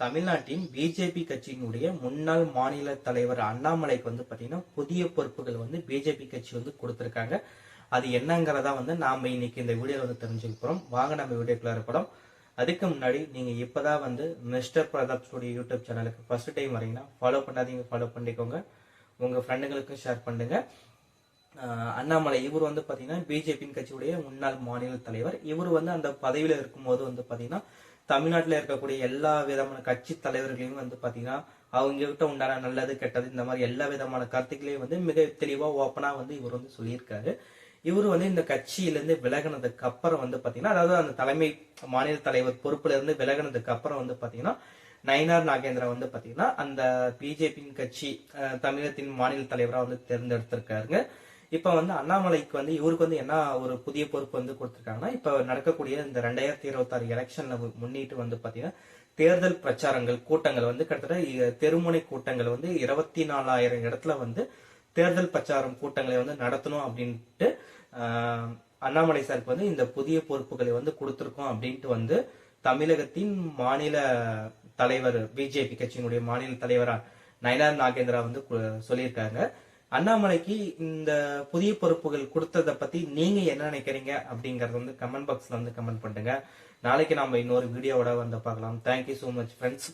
தமிழ்நாட்டின் பிஜேபி கட்சியினுடைய முன்னாள் மாநில தலைவர் அண்ணாமலைக்கு வந்து பாத்தீங்கன்னா புதிய பொறுப்புகள் வந்து பிஜேபி கட்சி வந்து கொடுத்துருக்காங்க. அது என்னங்கிறதா வந்து நாம இன்னைக்கு இந்த வீடியோல வந்து தெரிஞ்சுக்கிறோம் வாங்க நம்ம வீடியோக்குள்ள இருப்போம் அதுக்கு முன்னாடி நீங்க இப்பதான் வந்து மிஸ்டர் பிரதாப் ஸ்டுடியோ யூடியூப் சேனலுக்கு ஃபர்ஸ்ட் டைம் வரீங்கன்னா ஃபாலோ பண்ணாதீங்க ஃபாலோ பண்ணிக்கோங்க. உங்க ஃப்ரெண்டுங்களுக்கும் ஷேர் பண்ணுங்க. அண்ணாமலை இவர் வந்து பாத்தீங்கன்னா பிஜேபியின் கட்சியுடைய முன்னாள் மாநில தலைவர். இவர் வந்து அந்த பதவியில இருக்கும்போது வந்து பாத்தீங்கன்னா தமிழ்நாட்டில் இருக்கக்கூடிய எல்லா விதமான கட்சி தலைவர்களையும் வந்து பார்த்தீங்கன்னா அவங்க கிட்ட உண்டான நல்லது கெட்டது இந்த மாதிரி எல்லா விதமான கருத்துக்களையும் வந்து மிக தெளிவாக ஓப்பனாக வந்து இவர் வந்து சொல்லியிருக்காரு. இவர் வந்து இந்த கட்சியிலேருந்து விலகினதுக்கு அப்புறம் வந்து பார்த்தீங்கன்னா அதாவது அந்த தலைமை மாநில தலைவர் பொறுப்புலேருந்து விலகினதுக்கு அப்புறம் வந்து பார்த்தீங்கன்னா நயினார் நாகேந்திரா வந்து பார்த்தீங்கன்னா அந்த பிஜேபியின் கட்சி தமிழகத்தின் மாநில தலைவராக வந்து தேர்ந்தெடுத்திருக்காருங்க. இப்போ வந்து அண்ணாமலைக்கு வந்து இவருக்கு வந்து என்ன ஒரு புதிய பொறுப்பு வந்து கொடுத்துருக்காங்கன்னா இப்போ நடக்கக்கூடிய இந்த ரெண்டாயிரத்தி இருபத்தி ஆறு எலெக்ஷன்ல முன்னிட்டு வந்து பாத்தீங்கன்னா தேர்தல் பிரச்சாரங்கள் கூட்டங்கள் வந்து கிட்டத்தட்ட இ- தெருமுனை கூட்டங்கள் வந்து இருபத்தி நாலாயிரம் இடத்துல வந்து தேர்தல் பிரச்சாரம் கூட்டங்களை வந்து நடத்தணும் அப்படின்ட்டு அண்ணாமலை சாருக்கு வந்து இந்த புதிய பொறுப்புகளை வந்து கொடுத்துருக்கோம் அப்படின்ட்டு வந்து தமிழகத்தின் மாநில தலைவர் பிஜேபி கட்சியினுடைய மாநில தலைவரா நயனார் நாகேந்திரா வந்து கு- சொல்லியிருக்காங்க. அண்ணாமலைக்கு இந்த புதிய பொறுப்புகள் கொடுத்ததை பத்தி நீங்க என்ன நினைக்கிறீங்க அப்படிங்கறத வந்து கமெண்ட் பாக்ஸ்ல வந்து கமெண்ட் பண்ணுங்க. நாளைக்கு நாம இன்னொரு வீடியோவோட வந்து பார்க்கலாம். Thank you so much friends